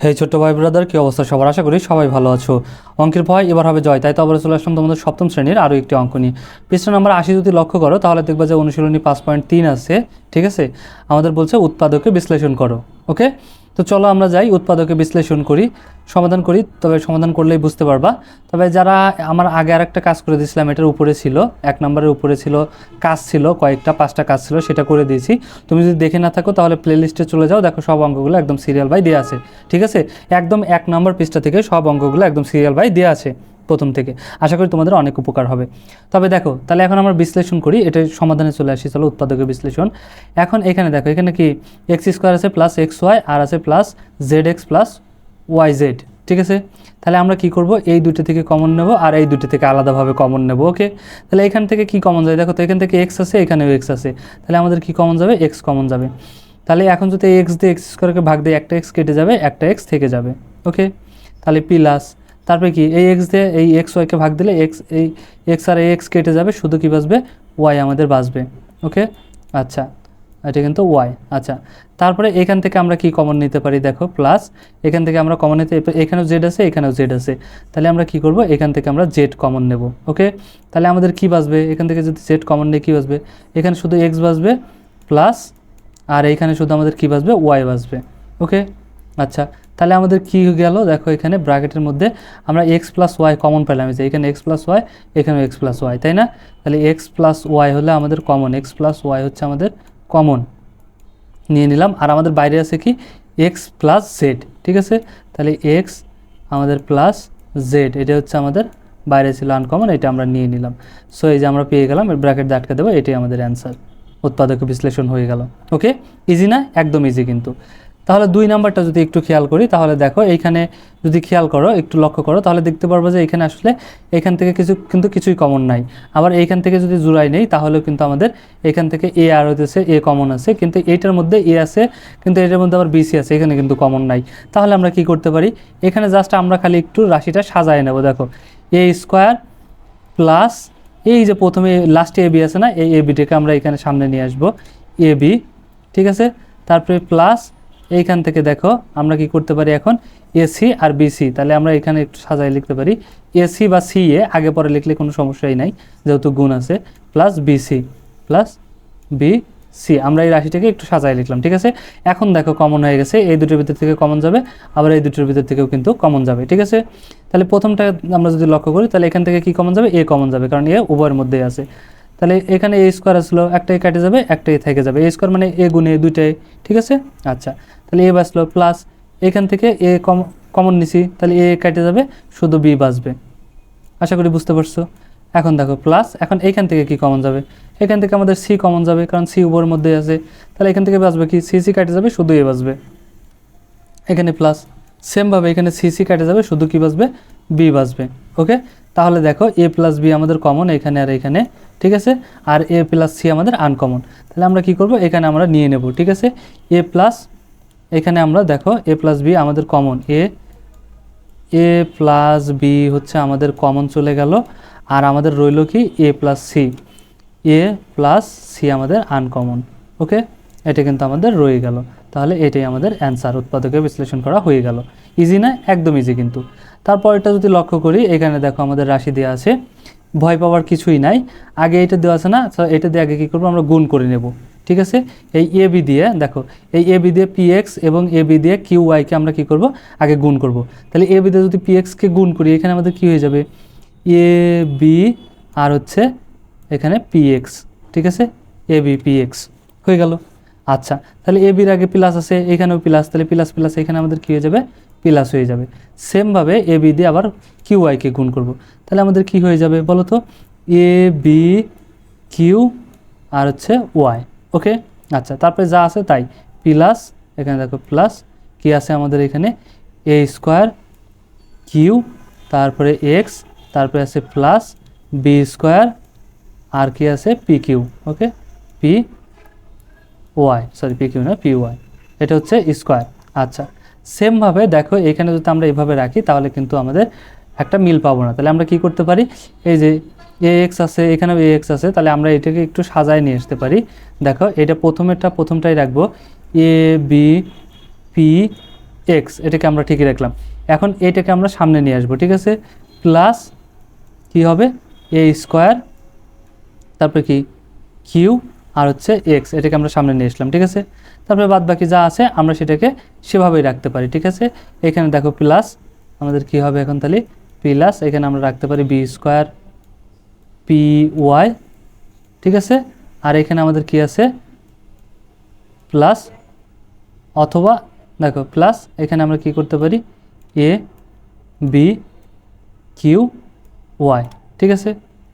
হে ছোট্ট ভাই ব্রাদার, কী অবস্থা সবার? আশা করি সবাই ভালো আছো। অঙ্কের ভয় এবার হবে জয়। তাই তো আবার চলে আসলাম তোমাদের সপ্তম শ্রেণির আরও একটি অঙ্ক নিয়ে। পৃষ্ঠ নাম্বার আশি যদি লক্ষ্য করো, তাহলে দেখবা যে অনুশীলনী পাঁচ পয়েন্ট তিন আছে, ঠিক আছে? আমাদের বলছে উৎপাদকে বিশ্লেষণ করো ওকে তো চলো আমরা যাই, উৎপাদকে বিশ্লেষণ করি, সমাধান করি, তবে সমাধান করলেই বুঝতে পারবা। তবে যারা আমার আগে আর একটা কাজ করে দিয়েছিলাম, এটার উপরে ছিল, এক নম্বরের উপরে ছিল, কাজ ছিল, কয়েকটা, পাঁচটা কাজ ছিল, সেটা করে দিয়েছি। তুমি যদি দেখে না থাকো, তাহলে প্লে লিস্টে চলে যাও, দেখো সব অঙ্কগুলো একদম সিরিয়াল বাই দেওয়া আছে, ঠিক আছে? একদম এক নম্বর পৃষ্ঠা থেকে সব অঙ্কগুলো একদম সিরিয়াল বাই দেওয়া আছে। প্রথম থেকে। আশা করি তোমাদের অনেক উপকার হবে। তবে দেখো, তাহলে এখন আমরা বিশ্লেষণ করি এটা সমাধানে চলে আসি, চলো উৎপাদকের বিশ্লেষণ। এখন এখানে দেখো, এখানে কি এক্স স্কোয়ার আছে প্লাস এক্স ওয়াই আর আছে plus Z X plus Y Z ঠিক আছে? তাহলে আমরা কি করব? এই দুটো থেকে কমন নেব, আর এই দুটো থেকে আলাদাভাবে কমন নেব ওকে তাহলে এখান থেকে কি কমন যায়? দেখো তো, এখান থেকে এক্স আছে, এখানেও এক্স আছে। তাহলে আমাদের কি কমন যাবে? এক্স কমন যাবে। তাহলে এখন যদি এক্স দিয়ে এক্স স্কোয়ারকে ভাগ দিয়ে একটা এক্স কেটে যাবে, একটা এক্স থেকে যাবে ওকে তাহলে প্লাস তারপরে কি, এই এক্স দিয়ে এই এক্স ওয়াইকে ভাগ দিলে এক্স এই এক্স আর এই এক্স কেটে যাবে, শুধু কি বাঁচবে? ওয়াই আমাদের বাঁচবে ওকে আচ্ছা এটা কিন্তু ওয়াই আচ্ছা। তারপরে এখান থেকে আমরা কি কমন নিতে পারি, দেখো প্লাস এখান থেকে আমরা কমন নিতে এখানেও জেড আছে, এখানেও জেড আছে। তাহলে আমরা কি করব? এখান থেকে আমরা জেড কমন নেব ওকে তাহলে আমাদের কি বাঁচবে? এখান থেকে যদি জেড কমন নিয়ে কী বাঁচবে? এখানে শুধু এক্স বাঁচবে প্লাস আর এইখানে শুধু আমাদের কি বাঁচবে? ওয়াই বাঁচবে ওকে আচ্ছা তাহলে আমাদের কি গেল? দেখো এখানে ব্র্যাকেটের মধ্যে আমরা এক্স প্লাস ওয়াই কমন পেলাম। যে এখানে এক্স প্লাস ওয়াই এখানে এক্স প্লাস ওয়াই তাই না? তাহলে এক্স প্লাস ওয়াই হলে আমাদের কমন এক্স প্লাস ওয়াই হচ্ছে আমাদের কমন নিয়ে নিলাম। আর আমাদের বাইরে আছে কি? এক্স প্লাস জেড ঠিক আছে? তাহলে এক্স আমাদের প্লাস জেড এটা হচ্ছে আমাদের বাইরে ছিল আনকমন এটা আমরা নিয়ে নিলাম। সো এই যে আমরা পেয়ে গেলাম ব্র্যাকেট দিয়ে আটকে দেবো, এটাই আমাদের অ্যান্সার উৎপাদক বিশ্লেষণ হয়ে গেল। ওকে ইজি না? একদম ইজি কিন্তু। তাহলে দুই নাম্বারটা যদি একটু খেয়াল করি, তাহলে দেখো এইখানে যদি খেয়াল করো, একটু লক্ষ্য করো, তাহলে দেখতে পারব যে এখানে আসলে এখান থেকে কিছু, কিন্তু কিছুই কমন নাই। আবার এইখান থেকে যদি জুড়াই নেই, তাহলেও কিন্তু আমাদের এখান থেকে এ আর হতেছে এ কমন আছে, কিন্তু এইটার মধ্যে এ আছে, কিন্তু এটার মধ্যে আবার বিসি আছে, এখানে কিন্তু কমন নাই। তাহলে আমরা কি করতে পারি? এখানে জাস্ট আমরা খালি একটু রাশিটা সাজায় নেব, দেখো। এ স্কোয়ার প্লাস এই যে প্রথমে লাস্টে এ বি আছে না, এই এ বিটাকে আমরা এখানে সামনে নিয়ে আসব। এ বি ঠিক আছে? তারপরে প্লাস এইখান থেকে দেখো, আমরা কি করতে পারি এখন? এসি আর বিসি তাহলে আমরা এখানে একটু সাজাই লিখতে পারি। এসি বা সি এ আগে পরে লিখলে কোনো সমস্যাই নাই, যেহেতু গুণ আছে। Plus BC plus B C আমরা এই রাশিটাকে একটু সাজাই লিখলাম, ঠিক আছে? এখন দেখো কমন হয়ে গেছে, এই দুটোর ভিতর থেকে কমন যাবে, আবার এই দুটোর ভিতর থেকেও কিন্তু কমন যাবে, ঠিক আছে? তাহলে প্রথমটা আমরা যদি লক্ষ্য করি, তাহলে এখান থেকে কি কমন যাবে? এ কমন যাবে, কারণ এ উভয়ের মধ্যেই আছে। তাহলে এখানে এ স্কোয়ার আসলো, একটাই কেটে যাবে, একটাই থেকে যাবে। এ স্কোয়ার মানে এ গুণে দুইটাই, ঠিক আছে? আচ্ছা। তাহলে এ বাঁচলো প্লাস এখান থেকে এ কম কমন নিছি, তাহলে এ কেটে যাবে, শুধু বি বাঁচবে। আশা করি বুঝতে পারছ? এখন দেখো প্লাস এখন এইখান থেকে কি কমন যাবে? এখান থেকে আমাদের সি কমন যাবে, কারণ সি উপরের মধ্যে আছে। তাহলে এখান থেকে বাঁচবে কি? সি সি কেটে যাবে, শুধু এ বাঁচবে। এখানে প্লাস সেমভাবে এখানে সি সি কেটে যাবে, শুধু কি বাঁচবে? বি বাঁচবে ওকে তাহলে দেখো এ প্লাস বি আমাদের কমন এখানে আর এখানে, ঠিক আছে? আর এ প্লাস সি আমাদের আনকমন তাহলে আমরা কি করব? এখানে আমরা নিয়ে নেব, ঠিক আছে? এ প্লাস এখানে আমরা দেখো এ প্লাস বি আমাদের common A A plus B হচ্ছে আমাদের কমন চলে গেল। আর আমাদের রইল কি A plus C A plus C আমাদের আনকমন ওকে এটা কিন্তু আমাদের রয়ে গেল। তাহলে এটাই আমাদের অ্যান্সার উৎপাদকে বিশ্লেষণ করা হয়ে গেল। ইজি না? একদম ইজি কিন্তু। তারপর এটা যদি লক্ষ্য করি, এখানে দেখো আমাদের রাশি দেওয়া আছে। ভয় পাওয়ার কিছুই নাই। আগে এটা দেওয়া আছে না? এটা দিয়ে আগে কী করব? আমরা গুণ করে নেব। ঠিক আছে? এই এ বি দিয়ে, দেখো, এই এ বি দিয়ে পি এক্স এবং এ বি দিয়ে কিউ ওয়াইকে আমরা কি করব? আগে গুণ করব। তাহলে এ বি দিয়ে যদি পি এক্সকে গুণ করি, এখানে আমাদের কি হয়ে যাবে? এ বি আর হচ্ছে এখানে পি এক্স ঠিক আছে? এ বি পি এক্স হয়ে গেল। আচ্ছা তাহলে এ বির আগে প্লাস আছে, এখানেও প্লাস তাহলে প্লাস প্লাস এখানে আমাদের কী হয়ে যাবে? প্লাস হয়ে যাবে। সেমভাবে এ বি দিয়ে আবার কিউ ওয়াইকে গুণ করব। তাহলে আমাদের কি হয়ে যাবে বলো তো? এ বি কিউ আর হচ্ছে ওয়াই ওকে? আচ্ছা তারপরে যা আছে তাই। প্লাস, এখানে দেখো প্লাস, কি আছে আমাদের এখানে? এ স্কোয়ার কিউ, তারপরে এক্স, তারপরে আছে প্লাস, বি স্কোয়ার, আর কি আছে? P Q, okay? P Y, sorry, P Q না, পি ওয়াই। এটা হচ্ছে স্কোয়ার। আচ্ছা সেমভাবে দেখো, এখানে যদি আমরা এইভাবে রাখি, তাহলে কিন্তু আমাদের একটা মিল পাবো না। তাহলে আমরা কি করতে পারি? এই যে এ এক্স আছে, এখানেও এ এক্স আছে, তাহলে আমরা এটাকে একটু সাজায় নিয়ে আসতে পারি। দেখো, এটা প্রথমেরটা, প্রথমটাই রাখব। এ বি পি এক্স এটাকে আমরা ঠিকই রাখলাম। এখন এটাকে আমরা সামনে নিয়ে আসব, ঠিক আছে? প্লাস কি হবে? এ স্কোয়ার তারপরে কি? কিউ আর হচ্ছে এক্স এটাকে আমরা সামনে নিয়ে আসলাম, ঠিক আছে? তারপরে বাদ বাকি যা আছে, আমরা সেটাকে সেভাবেই রাখতে পারি, ঠিক আছে? এখানে দেখো প্লাস আমাদের কি হবে এখন তাহলে? প্লাস এখানে আমরা রাখতে পারি বি স্কোয়ার পি ওয়াই, ঠিক আছে? আর এখানে আমাদের কি আছে? প্লাস অথবা, দেখো, প্লাস এখানে আমরা কি করতে পারি? এ, বি, কিউ, ওয়াই, ঠিক আছে?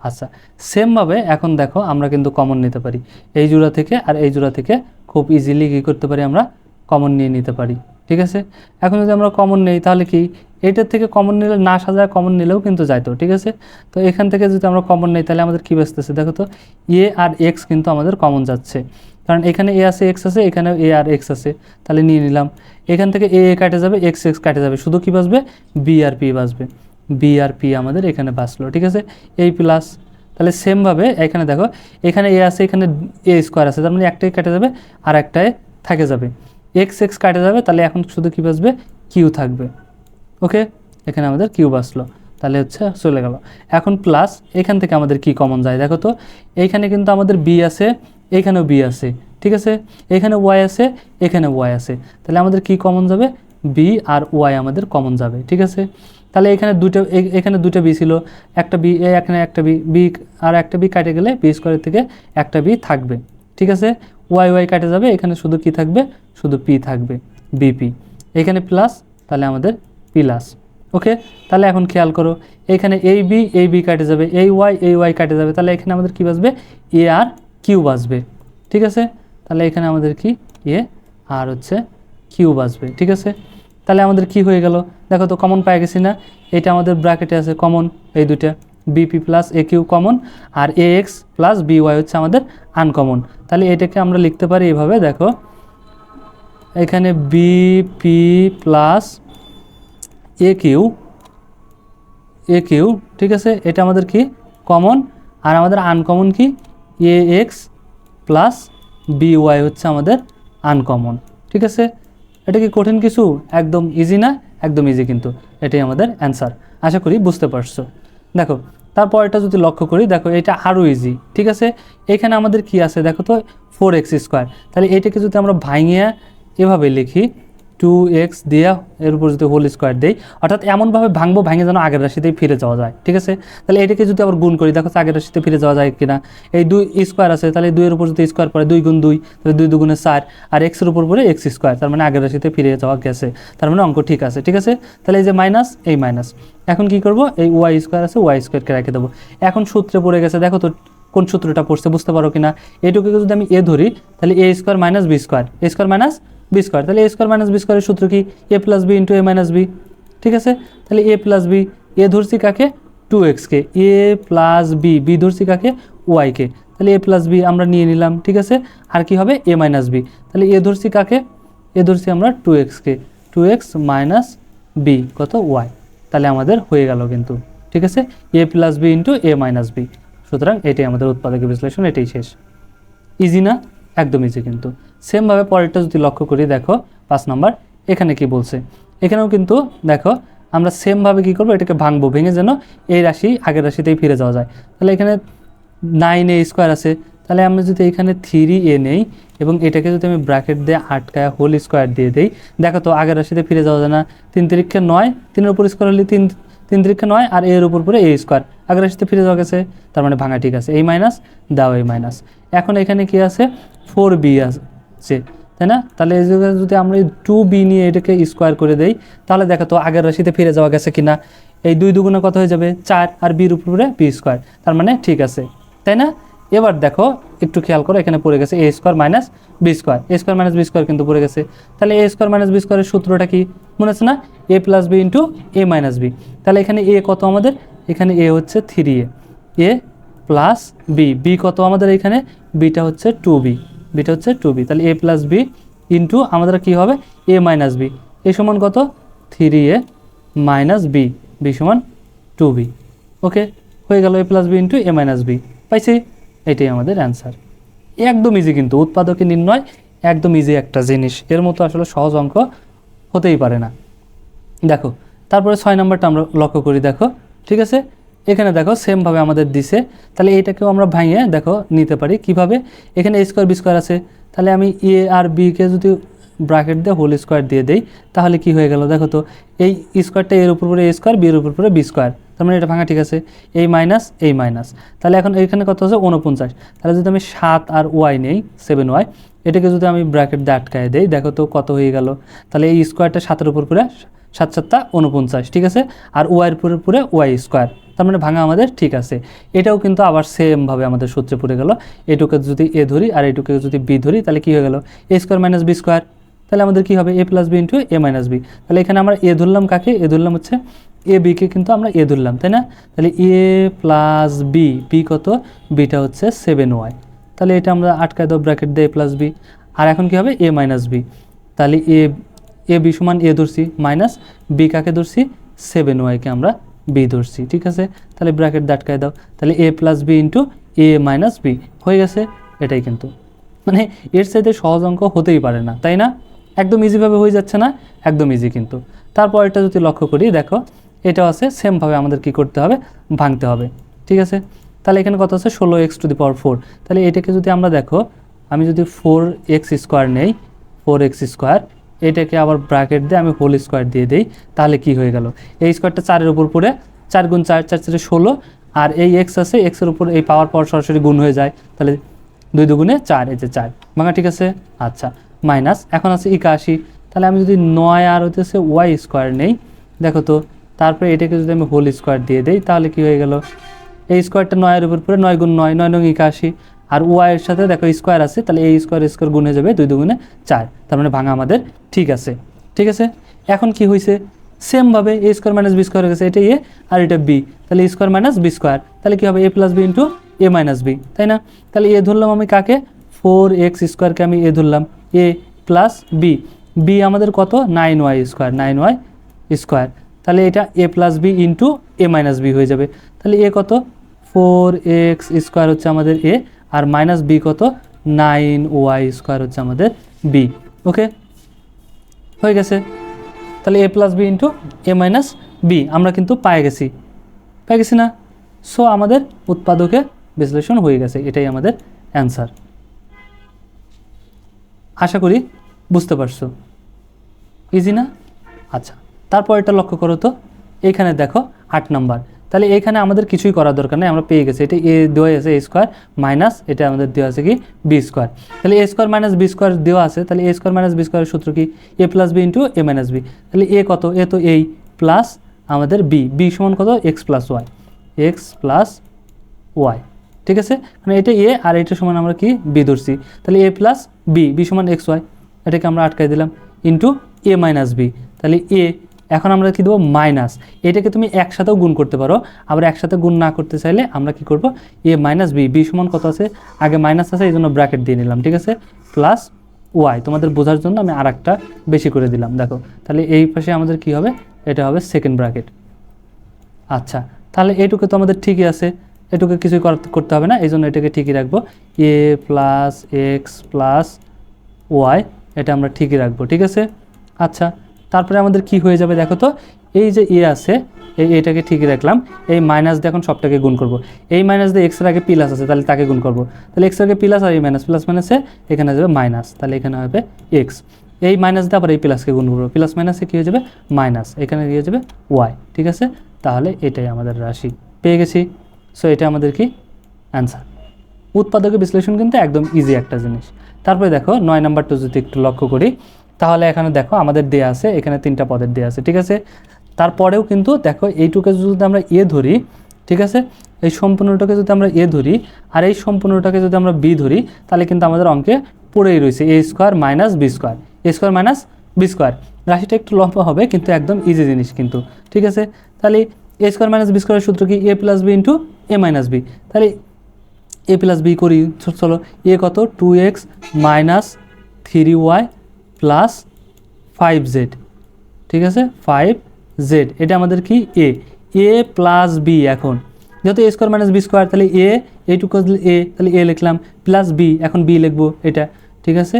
আচ্ছা সেমভাবে এখন দেখো আমরা কিন্তু কমন নিতে পারি। এই জোড়া থেকে আর এই জোড়া থেকে খুব ইজিলি কী করতে পারি আমরা? কমন নিয়ে নিতে পারি, ঠিক আছে? এখন যদি আমরা কমন নেই তাহলে কি? এইটার থেকে কমন নিলে না সাজায় কমন নিলেও কিন্তু যাইতো ঠিক আছে? তো এখান থেকে যদি আমরা কমন নেই, তাহলে আমাদের কী বাঁচতেছে? দেখো তো এ আর এক্স কিন্তু আমাদের কমন যাচ্ছে। কারণ এখানে এ আছে এক্স আছে এখানে এ আর এক্স আছে। তাহলে নিয়ে নিলাম। এখান থেকে এ এ কাটে যাবে এক্স এক্স কাটে যাবে। শুধু কী বাঁচবে? বি আর পি বাঁচবে। বি আর পি আমাদের এখানে বাঁচলো, ঠিক আছে? এই প্লাস তাহলে সেমভাবে এখানে দেখো, এখানে এ আছে, এখানে এ স্কোয়ার আছে। তার মানে একটাই কেটে যাবে, আর একটায় থাকে যাবে। এক্স এক্স কাটে যাবে, তাহলে এখন শুধু কী বাঁচবে? কিউ থাকবে। ওকে? এখানে আমাদের কিউ বাঁচলো তাহলে হচ্ছে চলে গেল। এখন প্লাস এখান থেকে আমাদের কি কমন যায়? দেখো তো এইখানে কিন্তু আমাদের বি আছে, এখানেও বি আছে, ঠিক আছে? এখানে ওয়াই আছে, এখানে ওয়াই আছে। তাহলে আমাদের কি কমন যাবে? বি আর ওয়াই আমাদের কমন যাবে, ঠিক আছে? তাহলে এখানে দুটো এখানে দুটো বি ছিল, একটা বি এখানে একটা বি বি আর একটা বি কাটে গেলে বি স্কোয়ারের থেকে একটা বি থাকবে, ঠিক আছে? ওয়াই ওয়াই কাটে যাবে, এখানে শুধু কি থাকবে? শুধু পি থাকবে বিপি এখানে প্লাস তাহলে আমাদের প্লাস ওকে তাহলে এখন খেয়াল করো, এখানে এই বি এই বি কাটে যাবে এই ওয়াই এই ওয়াই কাটে যাবে, তাহলে এখানে আমাদের কি বাসবে এ আর কিউ বাসবে ঠিক আছে? তাহলে এখানে আমাদের কি? এ আর হচ্ছে কিউ বাসবে ঠিক আছে? তাহলে আমাদের কি হয়ে গেল? দেখো তো কমন পাই গেছি না, এটা আমাদের ব্র্যাকেটে আছে কমন এই দুইটা BP plus A Q common R A X plus B Y হচ্ছে আমাদের আনকমন তাহলে এটাকে আমরা লিখতে পারি এভাবে, দেখো, এখানে বিপি প্লাস এ কিউ ঠিক আছে? এটা আমাদের কি? কমন আর আমাদের আনকমন কি? A X plus B Y হচ্ছে আমাদের আনকমন ঠিক আছে? এটা কি কঠিন কিছু? একদম ইজি না, একদম ইজি কিন্তু। এটাই আমাদের অ্যান্সার আশা করি বুঝতে পারছ। দেখো তারপর এটা যদি লক্ষ্য করি, দেখো, এটা আরও ইজি ঠিক আছে? এখানে আমাদের কি আছে? দেখো তো ফোর এক্স স্কোয়ার তাহলে এটাকে যদি আমরা ভাঙিয়ে এভাবে লিখি টু এক্স দিয়ে এর উপর যদি হোল স্কোয়ার দেই, অর্থাৎ এমনভাবে ভাঙবো, ভাঙে যেন আগের রাশিতেই ফিরে যাওয়া যায়, ঠিক আছে? তাহলে এটাকে যদি আবার গুণ করি, দেখো আগের রাশিতে ফিরে যাওয়া যায় কিনা। এই দুই স্কোয়ার আছে, তাহলে দুইয়ের উপর যদি স্কোয়ার পড়ে দুই গুণ দুই, তাহলে দুই দুগুণে চার, আর এক্সের উপর পড়ে এক্স স্কোয়ার তার মানে আগের রাশিতে ফিরে যাওয়া গেছে, তার মানে অঙ্ক ঠিক আছে ঠিক আছে? তাহলে এই যে মাইনাস এই মাইনাস এখন কি করব? এই ওয়াই স্কোয়ার আছে ওয়াই স্কোয়ারকে রেখে দেবো। এখন সূত্রে পড়ে গেছে, দেখো তো কোন সূত্রটা পড়ছে, বুঝতে পারো কিনা? এটুকুকে যদি আমি এ ধরি, তাহলে A square minus B square A square minus B square তাহলে এ স্কোয়ার মাইনাস বি স্কোয়ারের সূত্র কি? A plus B into A minus B ঠিক আছে? তাহলে এ প্লাস বি এ ধরছি কাকে? টু এক্সকে এ প্লাস বি বি ধরছি কাকে? ওয়াইকে তাহলে এ প্লাস বি আমরা নিয়ে নিলাম, ঠিক আছে? আর কি হবে? এ মাইনাস বি তাহলে এ ধরছি কাকে? এ ধরছি আমরা টু এক্সকে টু এক্স মাইনাস বি কত? ওয়াই তাহলে আমাদের হয়ে গেল কিন্তু, ঠিক আছে? A plus B into A minus B সুতরাং এটাই আমাদের উৎপাদক বিশ্লেষণ, এটাই শেষ। ইজি না? একদম ইজি কিন্তু। সেমভাবে পরেরটা যদি লক্ষ্য করি, দেখো, পাঁচ নাম্বার, এখানে কি বলছে? এখানেও কিন্তু, দেখো, আমরা সেমভাবে কি করব? এটাকে ভাঙবো, ভেঙে যেন এই রাশি আগের রাশিতেই ফিরে যাওয়া যায়। তাহলে এখানে নাইন এ স্কোয়ার আছে। তাহলে আমরা যদি এখানে থ্রি এ নেই এবং এটাকে যদি আমি ব্র্যাকেট দিয়ে আটকায় হোল স্কোয়ার দিয়ে দেই, দেখো তো আগের রাশিতে ফিরে যাওয়া যায় না। তিন তিরিক্ষে নয়, তিনের উপর স্কোয়ার হলে তিন তিন তিরিক্ষে নয় আর এর উপর পরে এ স্কোয়ার আগের রাশিতে ফিরে যাওয়া গেছে, তার মানে ভাঙা ঠিক আছে। এই মাইনাস দাও এই মাইনাস এখন এখানে কি আছে? ফোর বি আছে। তাই না? তাহলে এই যদি আমরা টু বি নিয়ে এটাকে স্কোয়ার করে দেই, তাহলে দেখো তো আগের রাশিতে ফিরে যাওয়া গেছে কিনা। এই দুই দুগুণে কত হয়ে যাবে? চার আর বির উপরে বি স্কোয়ার তার মানে ঠিক আছে, তাই না? এবার দেখো, একটু খেয়াল করো, এখানে পড়ে গেছে A square minus B square A square minus B square কিন্তু পড়ে গেছে। তাহলে এ স্কোয়ার মাইনাস বি স্কোয়ারের সূত্রটা কি? মনে আছে না? A plus B into A minus B তাহলে এখানে এ কত আমাদের? এখানে এ হচ্ছে three A A plus B B কত আমাদের এখানে? বিটা হচ্ছে টু বি বিটা হচ্ছে টু বি তাহলে এ প্লাস বি ইন্টু আমাদের কী হবে? এ মাইনাস বি এ সমান কত? Three A minus B B সমান টু বি ওকে হয়ে গেল A plus B into A minus B পাইছি? এটাই আমাদের অ্যান্সার একদম ইজি কিন্তু, উৎপাদকে নির্ণয় একদম ইজি একটা জিনিস। এর মতো আসলে সহজ অঙ্ক হতেই পারে না। দেখো, তারপরে ছয় নম্বরটা আমরা লক্ষ্য করি, দেখো। ঠিক আছে? এখানে দেখো সেমভাবে আমাদের দিছে। তাহলে এইটাকেও আমরা ভাঙিয়ে, দেখো, নিতে পারি। কীভাবে? এখানে এ স্কোয়ার বি স্কোয়ার আছে। তাহলে আমি এ আর বিকে যদি ব্র্যাকেট দিয়ে হোল স্কোয়ার দিয়ে দেই, তাহলে কি হয়ে গেল? দেখো তো, এই স্কোয়ারটা এর উপর পরে এ স্কোয়ার বি এর উপর পরে বি স্কোয়ার তার মানে এটা ভাঙা ঠিক আছে। এই মাইনাস এই মাইনাস তাহলে এখন এখানে কত হচ্ছে উনপঞ্চাশ তাহলে যদি আমি সাত আর ওয়াই নেই সেভেন ওয়াই এটাকে যদি আমি ব্র্যাকেট দিয়ে আটকায় দেই, দেখো তো কত হয়ে গেল। তাহলে এই স্কোয়ারটা সাতের উপর পুরে সাত সাতটা উনপঞ্চাশ ঠিক আছে? আর ওয়াইয়ের পুরে পুরে ওয়াই স্কোয়ার তার মানে ভাঙা আমাদের ঠিক আছে। এটাও কিন্তু আবার সেমভাবে আমাদের সূত্রে পড়ে গেল। এটুকে যদি এ ধরি আর এটুকে যদি বি ধরি, তাহলে কী হয়ে গেল? A square minus B square তাহলে আমাদের কী হবে? A plus B into A minus B তাহলে এখানে আমরা এ ধরলাম কাকে? এ ধরলাম হচ্ছে এ বিকে কিন্তু আমরা এ ধরলাম, তাই না? তাহলে এ প্লাস বি বি কত? বিটা হচ্ছে সেভেন ওয়াই তাহলে এটা আমরা আটকায় দেবো ব্র্যাকেট দিয়ে এ প্লাস বি আর এখন কী হবে? এ মাইনাস বি তাহলে এ এ বি সমান এ ধরছি মাইনাস বি কাকে ধরছি? সেভেন ওয়াইকে আমরা বি ধরছি, ঠিক আছে? তাহলে ব্র্যাকেট দাটকায় দাও। তাহলে A plus B into A minus B, হয়ে গেছে এটাই কিন্তু। মানে এর সাথে সহজ অঙ্ক হতেই পারে না, তাই না? একদম ইজিভাবে হয়ে যাচ্ছে না? একদম ইজি কিন্তু। তারপর এটা যদি লক্ষ্য করি, দেখো, এটাও আছে সেমভাবে আমাদের কি করতে হবে? ভাঙতে হবে, ঠিক আছে? তাহলে এখানে কত আছে? ষোলো X to the power four. তাহলে এটাকে যদি আমরা দেখো, আমি যদি ফোর এক্স স্কোয়ার নেই ফোর এক্স স্কোয়ার এটাকে আবার ব্র্যাকেট দিয়ে আমি হোল স্কোয়ার দিয়ে দিই, তাহলে কি হয়ে গেল? এই স্কোয়ারটা চারের উপর পড়ে চার গুণ চার চার চারে ষোলো, আর এই এক্স আছে এক্সের উপর এই পাওয়ার পাওয়ার সরাসরি গুণ হয়ে যায়, তাহলে দুই দুগুণে চার, এই যে চার। ভাঙা ঠিক আছে? আচ্ছা মাইনাস এখন আছে একাশি, তাহলে আমি যদি নয় আর হইতেছে ওয়াই স্কোয়ার নেই, দেখো তো, তারপরে এটাকে যদি আমি হোল স্কোয়ার দিয়ে দিই, তাহলে কি হয়ে গেল? এই স্কোয়ারটা নয়ের উপর পরে নয় গুণ নয় নয় নং একাশি আর ওয়াইয়ের সাথে দেখো স্কোয়ার আছে, তাহলে এই স্কোয়ার স্কোয়ার গুণে যাবে দুই দুগুণে চার। তার মানে ভাঙা আমাদের ঠিক আছে। ঠিক আছে? এখন কি হয়েছে সেমভাবে A square minus B square হয়ে গেছে এটা এ আর এটা বি তাহলে স্কোয়ার মাইনাস বি স্কোয়ার, তাহলে কি হবে? A plus B into A minus B তাই না? তাহলে এ ধরলাম আমি কাকে? ফোর এক্স স্কোয়ারকে আমি এ ধরলাম এ প্লাস বি বি আমাদের কত? Nine Y square nine Y square. তাহলে এটা A plus B into A minus B হয়ে যাবে। তাহলে এ কত? ফোর এক্স স্কোয়ার হচ্ছে আমাদের এ আর মাইনাস বি কত? নাইন ওয়াই স্কোয়ার হচ্ছে আমাদের বি ওকে হয়ে গেছে। তাহলে A plus B into A minus B আমরা কিন্তু পায়ে গেছি। পেয়ে গেছি না? সো আমাদের উৎপাদকে বিশ্লেষণ হয়ে গেছে, এটাই আমাদের অ্যান্সার আশা করি বুঝতে পারছ। ইজি না? আচ্ছা তারপর এটা লক্ষ্য করো তো। এখানে দেখো আট নাম্বার তাহলে এখানে আমাদের কিছুই করার দরকার নেই, আমরা পেয়ে গেছি। এটা এ দেওয়া আছে, এ স্কোয়ার মাইনাস, এটা আমাদের দেওয়া আছে কি? B square. তাহলে A square minus B square দেওয়া আছে, তাহলে এ স্কোয়ার মাইনাস বি স্কোয়ারের সূত্র কি? A plus B into A minus B. তাহলে এ কত? এ তো এই প্লাস আমাদের বি। বি সমান কত? X plus Y. X plus Y. ঠিক আছে? মানে এটা এ আর এটা সমান আমরা কি? বি ধরছি। তাহলে এ প্লাস বি। বি সমান এক্স ওয়াই। এটাকে আমরা আটকাই দিলাম। Into A minus B. তাহলে এ এখন আমরা কি দেবো মাইনাস এটাকে তুমি একসাথেও গুণ করতে পারো। আবার একসাথে গুণ না করতে চাইলে আমরা কি করব? এ মাইনাস বি বি সমান কত আছে? আগে মাইনাস আছে এই জন্য ব্র্যাকেট দিয়ে নিলাম, ঠিক আছে? প্লাস ওয়াই তোমাদের বোঝার জন্য আমি আর বেশি করে দিলাম, দেখো। তাহলে এই পাশে আমাদের কি হবে? এটা হবে সেকেন্ড ব্র্যাকেট আচ্ছা তাহলে এটুকু তো আমাদের ঠিকই আছে। এটুকু কিছুই করতে হবে না এই জন্য এটাকে ঠিকই রাখব। A plus X plus Y এটা আমরা ঠিকই রাখব, ঠিক আছে? আচ্ছা তারপরে আমাদের কি হয়ে যাবে দেখো তো? এই যে এ আছে, এই এটাকে ঠিকই রাখলাম এই মাইনাস দিয়ে এখন সবটাকে গুণ করব। এই মাইনাস দিয়ে এক্সের আগে প্লাস আছে, তাহলে তাকে গুণ করব। তাহলে এক্সের আগে প্লাস আর এই মাইনাস প্লাস মাইনাসে এখানে যাবে মাইনাস তাহলে এখানে হবে এক্স এই মাইনাস দিয়ে আবার এই প্লাসকে গুণ করব। প্লাস মাইনাসে কী হয়ে যাবে? মাইনাস এখানে দিয়ে যাবে? ওয়াই ঠিক আছে? তাহলে এটাই আমাদের রাশি। পেয়ে গেছি। সো এটা আমাদের কি? অ্যান্সার উৎপাদকের বিশ্লেষণ কিন্তু একদম ইজি একটা জিনিস। তারপরে দেখো, নয় নাম্বারটা যদি একটু লক্ষ্য করি তাহলে এখানে দেখো আমাদের দেয়া আছে, এখানে তিনটা পদের দেয়া আছে, ঠিক আছে? তারপরেও কিন্তু দেখো এইটুকে যদি আমরা এ ধরি, ঠিক আছে? এই সম্পূর্ণটাকে যদি আমরা এ ধরি আর এই সম্পূর্ণটাকে যদি আমরা বি ধরি, তাহলে কিন্তু আমাদের অঙ্কে পড়েই রয়েছে, A square minus B square. A square minus B square. রাশিটা একটু লম্বা হবে, কিন্তু একদম ইজি জিনিস কিন্তু, ঠিক আছে? তাহলে এ স্কোয়ার মাইনাস বি স্কোয়ারের সূত্র কি A plus B into A minus B? তাহলে এ প্লাস বি করি চলো, এ কত? Two X minus three Y plus five Z ঠিক আছে? ফাইভ জেড এটা আমাদের কি? এ এ প্লাস বি এখন। যেহেতু A square minus B square তাহলে এ এইটুকু এ তাহলে এ লিখলাম প্লাস বি এখন বি লিখব এটা, ঠিক আছে?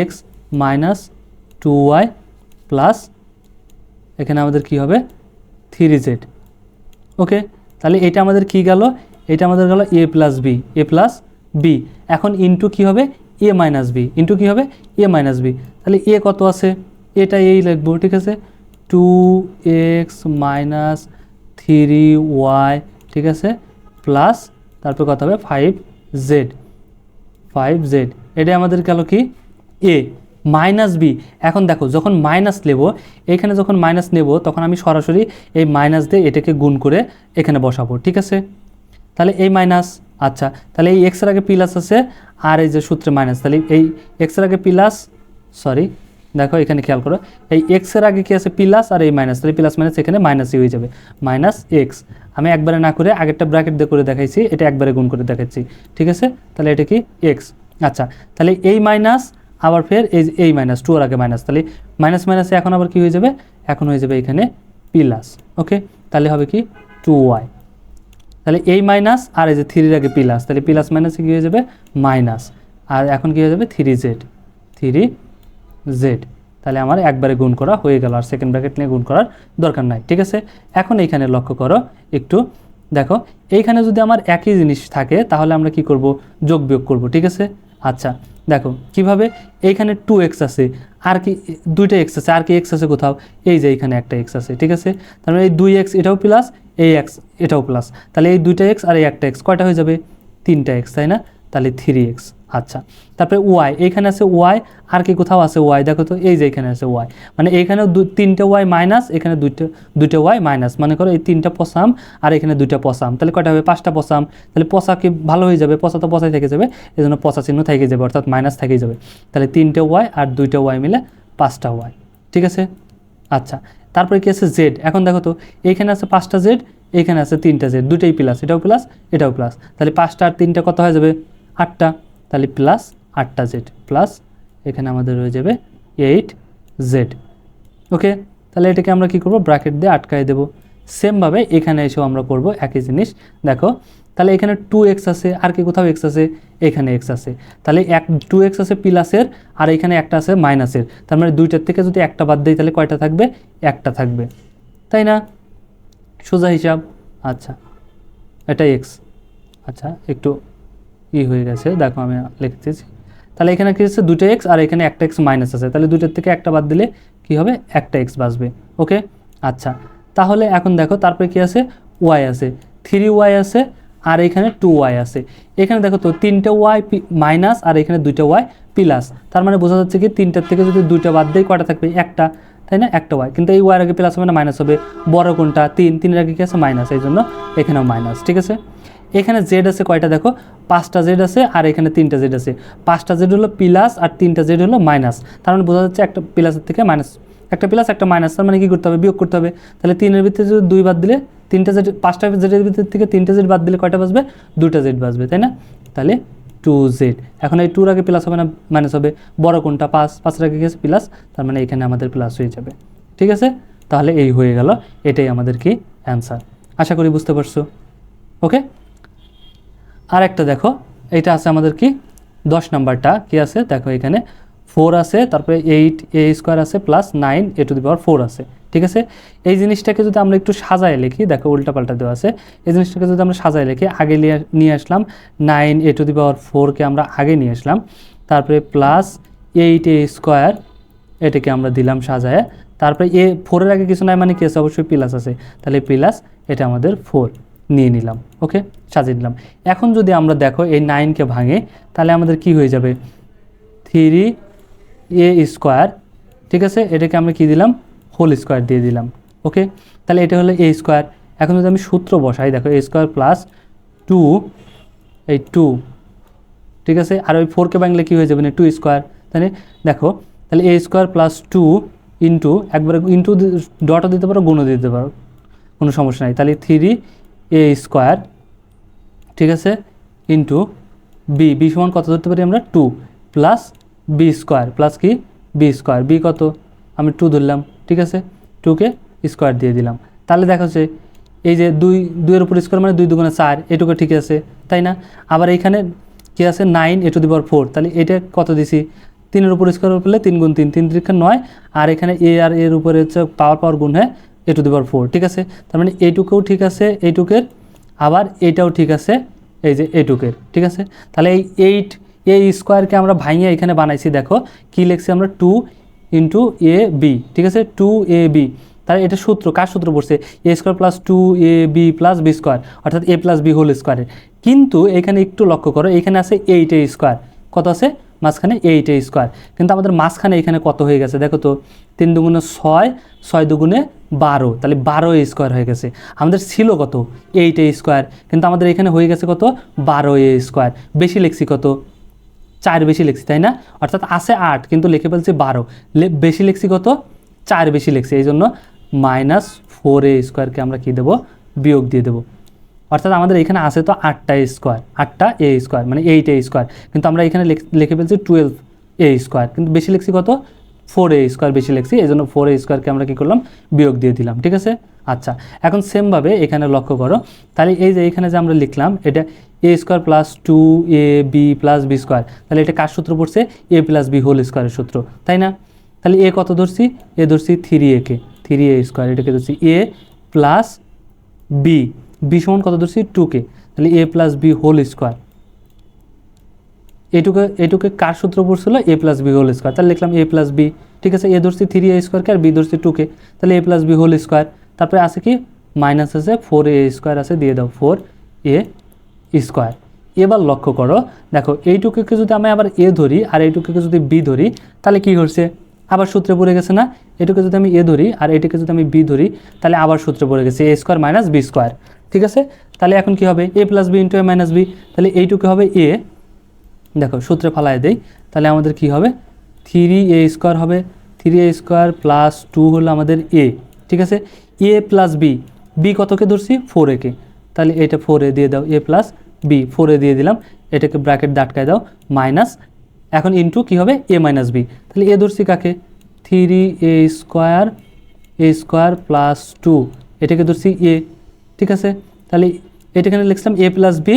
X minus two Y plus এখানে আমাদের কি হবে? থ্রি জেড ওকে তাহলে এটা আমাদের কি গেল? এটা আমাদের গেল A plus B A plus B এখন ইন্টু কী হবে? এ মাইনাস বি ইন্টু কী হবে? এ মাইনাস বি তাহলে এ কত আছে? এটা এই লিখব, ঠিক আছে? Two X minus three Y ঠিক আছে? প্লাস তারপর কত হবে? ফাইভ জেড ফাইভ জেড এটা আমাদের গেল কি? এ মাইনাস বি এখন দেখো, যখন মাইনাস নেব, এখানে যখন মাইনাস নেব, তখন আমি সরাসরি এই মাইনাস দিয়ে এটাকে গুণ করে এখানে বসাবো, ঠিক আছে? তাহলে এই মাইনাস আচ্ছা তাহলে এই এক্সের আগে প্লাস আছে আর এই যে সূত্রে মাইনাস তাহলে এই এক্সের আগে প্লাস সরি দেখো এখানে খেয়াল করো, এই এক্সের আগে কি আছে প্লাস আর এই মাইনাস তাহলে প্লাস মাইনাস এখানে মাইনাসই হয়ে যাবে। মাইনাস এক্স আমি একবারে না করে আগেরটা ব্র্যাকেট দিয়ে করে দেখাইছি, এটা একবারে গুণ করে দেখাচ্ছি, ঠিক আছে? তাহলে এটা কি? এক্স আচ্ছা তাহলে এই মাইনাস আবার ফের এই এই মাইনাস টু আর আগে মাইনাস তাহলে মাইনাস মাইনাসে এখন আবার কি হয়ে যাবে? এখন হয়ে যাবে এখানে প্লাস ওকে তাহলে হবে কি? টু ওয়াই তাহলে এই মাইনাস আর এই যে থ্রির আগে প্লাস তাহলে প্লাস মাইনাসে কী হয়ে যাবে? মাইনাস আর এখন কী হয়ে যাবে? থ্রি জেড থ্রি জেড তাহলে আমার একবারে গুণ করা হয়ে গেল, আর সেকেন্ড ব্র্যাকেট নিয়ে গুণ করার দরকার নাই, ঠিক আছে? এখন এইখানে লক্ষ্য করো, একটু দেখো, এইখানে যদি আমার একই জিনিস থাকে, তাহলে আমরা কি করব? যোগ বিয়োগ করব, ঠিক আছে? আচ্ছা দেখো, কীভাবে? এইখানে টু এক্স আছে, আর কি, দুইটা এক্স আছে, আর কি এক্স আছে কোথাও? এই যে এইখানে একটা এক্স আছে, ঠিক আছে? তার মানে এই দুই এক্স এটাও প্লাস এই এক্স এটাও প্লাস তাহলে এই দুইটা এক্স আর এই একটা এক্স কয়টা হয়ে যাবে? তিনটা এক্স তাই না? তাহলে থ্রি এক্স আচ্ছা। তারপরে ওয়াই এইখানে আছে ওয়াই আর কি কোথাও আছে ওয়াই দেখো তো, এই যে এখানে আছে ওয়াই মানে এখানে দু, তিনটে ওয়াই মাইনাস এখানে দুইটা দুইটা ওয়াই মাইনাস মানে করো এই তিনটা পসাম, আর এখানে দুইটা পসাম। তাহলে কয়টা হবে? পাঁচটা পসাম। তাহলে পসা কি ভালো হয়ে যাবে? পসা তো পসাই থেকে যাবে এই জন্য পসা চিহ্ন থেকে যাবে, অর্থাৎ মাইনাস থেকেই যাবে। তাহলে তিনটে ওয়াই আর দুইটা ওয়াই মিলে পাঁচটা ওয়াই ঠিক আছে? আচ্ছা। তারপরে কি আছে জেড এখন দেখো তো, এইখানে আছে পাঁচটা জেড এইখানে আছে তিনটা জেড দুটোই প্লাস এটাও প্লাস এটাও প্লাস তাহলে পাঁচটা আর তিনটা কত হয়ে যাবে? আটটা। তাহলে প্লাস আটটা জেড প্লাস এখানে আমাদের হয়ে যাবে এইট জেড ওকে তাহলে এটাকে আমরা কি করব? ব্র্যাকেট দিয়ে আটকায় দেবো। সেমভাবে এখানে এসেও আমরা করব একই জিনিস। দেখো তাহলে এখানে টু এক্স আছে, আর কি কোথাও এক্স আছে? এখানে এক্স আছে। তাহলে এক টু এক্স আছে প্লাসের আর এখানে একটা আছে মাইনাসের তার মানে দুইটার থেকে যদি একটা বাদ দেয় তাহলে কয়টা থাকবে? একটা থাকবে। তাই না? সোজা হিসাব। আচ্ছা এটা এক্স আচ্ছা একটু ই হয়ে গেছে। দেখো, আমি লিখতেছি। তাহলে এখানে কি আছে? দুটো এক্স আর এখানে একটা এক্স মাইনাস আছে। তাহলে দুটোর থেকে একটা বাদ দিলে কি হবে? একটা এক্স বাঁচবে। ওকে আচ্ছা তাহলে এখন দেখো, তারপরে কি আছে? ওয়াই আছে। থ্রি ওয়াই আছে। আর এখানে টু ওয়াই আছে। এখানে দেখো তো তিনটে ওয়াই মাইনাস আর এখানে দুইটা ওয়াই প্লাস তার মানে বোঝা যাচ্ছে কি তিনটার থেকে যদি দুইটা বাদ দেয় কটা থাকবে? একটা। তাই না? একটা ওয়াই কিন্তু এই ওয়াইয়ের আগে প্লাস হবে না মাইনাস হবে। বড় কোনটা? তিন। তিনের আগে কি আছে? মাইনাস এই জন্য এখানেও মাইনাস ঠিক আছে? এখানে জেড আছে কয়টা দেখো? পাঁচটা জেড আছে আর এখানে তিনটা জেড আছে। পাঁচটা জেড হলো প্লাস আর তিনটা জেড হলো মাইনাস তার মানে বোঝা যাচ্ছে একটা প্লাসের থেকে মাইনাস একটা প্লাস একটা মাইনাস তার মানে কি করতে হবে? বিয়োগ করতে হবে। তাহলে তিনের ভিতরে যদি দুই বাদ দিলে তিনটা জেড পাঁচটা জেডের ভিতর থেকে তিনটা জেড বাদ দিলে কয়টা বাজবে দুটা জেড বাজবে তাই না? তাহলে টু জেড এখন এই টুর আগে প্লাস হবে না মাইনাস হবে? বড় কোনটা? পাঁচ। পাঁচের আগে গেছে প্লাস তার মানে এখানে আমাদের প্লাস হয়ে যাবে। ঠিক আছে? তাহলে এই হয়ে গেল। এটাই আমাদের কি অ্যান্সার আশা করি বুঝতে পারছ। ওকে আর একটা দেখো। এটা আছে আমাদের কি? দশ নাম্বারটা। কি আছে? দেখো এখানে ফোর আছে, তারপরে এইট, এ স্কোয়ার আছে, plus nine, A to the power four আছে, ঠিক আছে? এই জিনিসটাকে যদি আমরা একটু সাজায় লিখি, দেখো উল্টাপাল্টা দেওয়া আছে, এই জিনিসটাকে যদি আমরা সাজায় লিখি, আগে নিয়ে- আসলাম, নাইন, এ টু দি পাওয়ার ফোরকে আমরা আগে নিয়ে আসলাম, তারপরে প্লাস এইট, এ স্কোয়ার, এটাকে আমরা দিলাম সাজায়, তারপরে এ ফোরের আগে কিছু নাই মানে কি আছে? অবশ্যই প্লাস আছে, তাহলে প্লাস এটা আমাদের ফোর নিয়ে নিলাম, ওকে? সাজিয়ে দিলাম এখন যদি আমরা দেখো এই নাইনকে ভাঙে, তাহলে আমাদের কি হয়ে যাবে? থ্রি এ স্কোয়ার ঠিক আছে? এটাকে আমরা কি দিলাম? হোল স্কোয়ার দিয়ে দিলাম। ওকে তাহলে এটা হলো এ স্কোয়ার এখন যদি আমি সূত্র বসাই, দেখো এ স্কোয়ার প্লাস টু এই টু ঠিক আছে? আর ওই ফোরকে ভাঙলে কী হয়ে যাবে না? টু স্কোয়ার তাহলে দেখো, তাহলে A square plus two into একবারে ইন্টু ডটও দিতে পারো, গুণও দিতে পারো। কোনো সমস্যা নাই। তাহলে থ্রি এ স্কোয়ার ঠিক আছে? ইন্টু বি বি সমান কত ধরতে পারি আমরা? Two plus B square plus কি? বি স্কোয়ার বি কত? আমি টু ধরলাম, ঠিক আছে? টুকে স্কোয়ার দিয়ে দিলাম। তাহলে দেখা যাচ্ছে, এই যে দুই, দুইয়ের উপর স্কোয়ার মানে দুই দুগুণে চার, এটুকু ঠিক আছে, তাই না? আবার এইখানে কি আছে? নাইন এটু দিবার ফোর তাহলে এটা কত দিছি? তিনের উপর স্কোয়ার পেলে তিন গুণ তিন তিন তিরিক্ষা নয়, আর এখানে এ আর এর উপরে হচ্ছে পাওয়ার পাওয়ার গুণ হয়, এ টু দি পাওয়ার ফোর ঠিক আছে? তার মানে এইটুকুও ঠিক আছে এইটুকের আবার এটাও ঠিক আছে, এই যে এইটুকের ঠিক আছে? তাহলে এই এইট এই স্কোয়ারকে আমরা ভাঙিয়ে এখানে বানাইছি, দেখো, কী লিখছি আমরা? টু ইন্টু এ বি ঠিক আছে? টু এ বি তাহলে এটা সূত্র, কার সূত্র পড়ছে? A square plus two A B plus B square অর্থাৎ এ প্লাস বি হোল স্কোয়ারের কিন্তু এখানে একটু লক্ষ্য করো, এখানে আছে এইট এ স্কোয়ার কত আছে? মাঝখানে এইট এ স্কোয়ার কিন্তু আমাদের মাঝখানে এখানে কত হয়ে গেছে? দেখো তো, তিন দুগুণে ছয় ছয় দুগুণে বারো, তাহলে বারো এ স্কোয়ার হয়ে গেছে। আমাদের ছিল কত? এইট এ স্কোয়ার কিন্তু আমাদের এখানে হয়ে গেছে কত? বারো এ স্কোয়ার বেশি লিখছি কত? চার বেশি লিখছি, তাই না? অর্থাৎ আছে আট, কিন্তু লিখে ফেলছি বারো। বেশি লিখছি কত? চার বেশি লিখছি, এই জন্য মাইনাস ফোর এ স্কোয়ারকে আমরা কী দেবো? বিয়োগ দিয়ে দেবো। অর্থাৎ আমাদের এখানে আছে তো আটটা স্কোয়ার আটটা এ স্কোয়ার মানে এইট এ স্কোয়ার কিন্তু আমরা এখানে লিখে ফেলছি টুয়েলভ এ স্কোয়ার কিন্তু বেশি লিখছি কত? ফোর এ স্কোয়ার বেশি লিখছি, এই জন্য ফোর এ স্কোয়ারকে আমরা কী করলাম? বিয়োগ দিয়ে দিলাম, ঠিক আছে? আচ্ছা এখন সেমভাবে এখানে লক্ষ্য করো। তাহলে এই যে এখানে যে আমরা লিখলাম, এটা A square plus two A B plus B square তাহলে এটা কার সূত্র পড়ছে? এ প্লাস বি হোল স্কোয়ারের সূত্র, তাই না? তাহলে এ কত ধরছি? এ ধরছি থ্রি এ কে থ্রি এ স্কোয়ার এটাকে ধরছি এ প্লাস বি বি সমান কত ধরছি? টুকে তাহলে A plus B whole square এটুকে এটুকে কার সূত্র পড়ছিল? A plus B whole square তাহলে লিখলাম এ প্লাস বি ঠিক আছে? এ ধরছি থ্রি এ স্কোয়ারকে আর বি ধরছি টুকে তাহলে A plus B whole square তারপরে আছে কি? মাইনাস আছে ফোর এ স্কোয়ার আছে, দিয়ে দাও ফোর এ স্কোয়ার এবার লক্ষ্য করো, দেখো এইটুকুকে যদি আমি আবার এ ধরি আর এইটুকুকে যদি বি ধরি, তাহলে কি হচ্ছে আবার সূত্রে পড়ে গেছে না? এটুকে যদি আমি এ ধরি আর এটাকে যদি আমি বি ধরি, তাহলে আবার সূত্রে পড়ে গেছে A square minus B square ঠিক আছে? তাহলে এখন কি হবে? A plus B into A minus B তাহলে এইটুকু হবে এ দেখো সূত্রে ফালায় দেই, তাহলে আমাদের কি হবে? থ্রি এ স্কোয়ার হবে। Three A square plus two হলো আমাদের এ ঠিক আছে? এ প্লাস বি বি কতকে ধরছি? ফোর একে তাহলে এটা ফোর এ দিয়ে দাও A plus B four A দিয়ে দিলাম। এটাকে ব্র্যাকেট দাটকায় দাও মাইনাস এখন ইন্টু কী হবে? এ মাইনাস বি তাহলে এ ধরছি কাকে? Three A square A square plus two এটাকে ধরছি এ ঠিক আছে? তাহলে এটাখানে লিখলাম এ প্লাস বি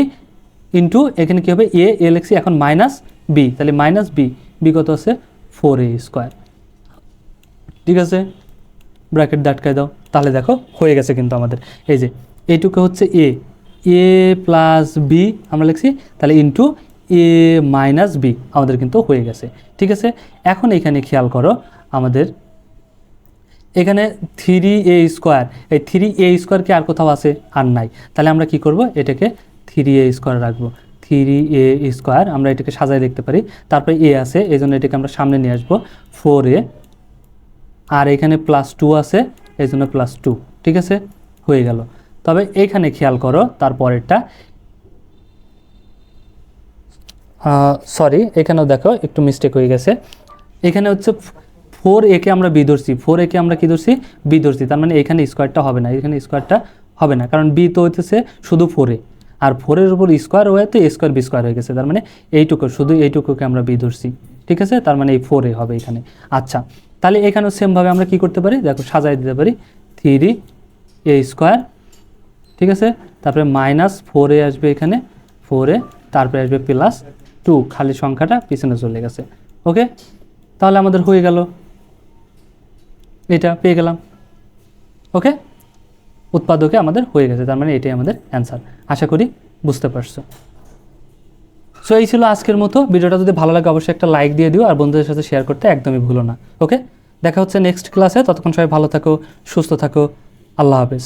ইন্টু এখানে কী হবে? এ এ লিখছি এখন মাইনাস বি তাহলে মাইনাস বি বি কত আছে? ফোর এ স্কোয়ার ঠিক আছে? ব্র্যাকেট দাটকায় দাও। তাহলে দেখো হয়ে গেছে কিন্তু আমাদের। এই যে এইটুকু হচ্ছে এ এ প্লাস বি আমরা লিখছি, তাহলে ইন্টু এ মাইনাস বি আমাদের কিন্তু হয়ে গেছে। ঠিক আছে? এখন এখানে খেয়াল করো আমাদের, এখানে থ্রি এ স্কোয়ার এই থ্রি এ স্কোয়ার কি আর কোথাও আছে? আর নাই। তাহলে আমরা কি করব? এটাকে থ্রি এ স্কোয়ার রাখব। থ্রি এ স্কোয়ার আমরা এটাকে সাজায় দেখতে পারি। তারপরে এ আছে এই জন্য এটাকে আমরা সামনে নিয়ে আসব। ফোর এ আর এখানে প্লাস টু আছে। এই জন্য প্লাস টু ঠিক আছে? হয়ে গেল। তবে এখানে খেয়াল করো, তারপরেরটা সরি এখানেও দেখো, একটু মিস্টেক হয়ে গেছে। এখানে হচ্ছে ফোর একে আমরা বি ফোর একে আমরা কি ধরছি? বি তার মানে এখানে স্কোয়ারটা হবে না, এখানে স্কোয়ারটা হবে না। কারণ বি তো হইতেছে শুধু ফোরে আর ফোরের উপর স্কোয়ার হয়ে তো স্কোয়ার বি স্কোয়ার হয়ে গেছে। তার মানে এইটুকু, শুধু এইটুকুকে আমরা বি ধরছি। ঠিক আছে? তার মানে এই ফোরে হবে এখানে। আচ্ছা তাহলে এখানেও সেমভাবে আমরা কি করতে পারি? দেখো সাজাই দিতে পারি। থ্রি এ স্কোয়ার ঠিক আছে? তারপরে মাইনাস ফোরে আসবে এখানে ফোরে তারপরে আসবে প্লাস টু খালি সংখ্যাটা পিছনে চলে গেছে। ওকে তাহলে আমাদের হয়ে গেল। এটা পেয়ে গেলাম। ওকে উৎপাদকে আমাদের হয়ে গেছে, তার মানে এটাই আমাদের অ্যান্সার আশা করি বুঝতে পারছ। সো এই ছিল আজকের মতো। ভিডিওটা যদি ভালো লাগে, অবশ্যই একটা লাইক দিয়ে দিও, আর বন্ধুদের সাথে শেয়ার করতে একদমই ভুলো না। ওকে দেখা হচ্ছে নেক্সট ক্লাসে ততক্ষণ সবাই ভালো থাকো, সুস্থ থাকো। আল্লাহ হাফেজ।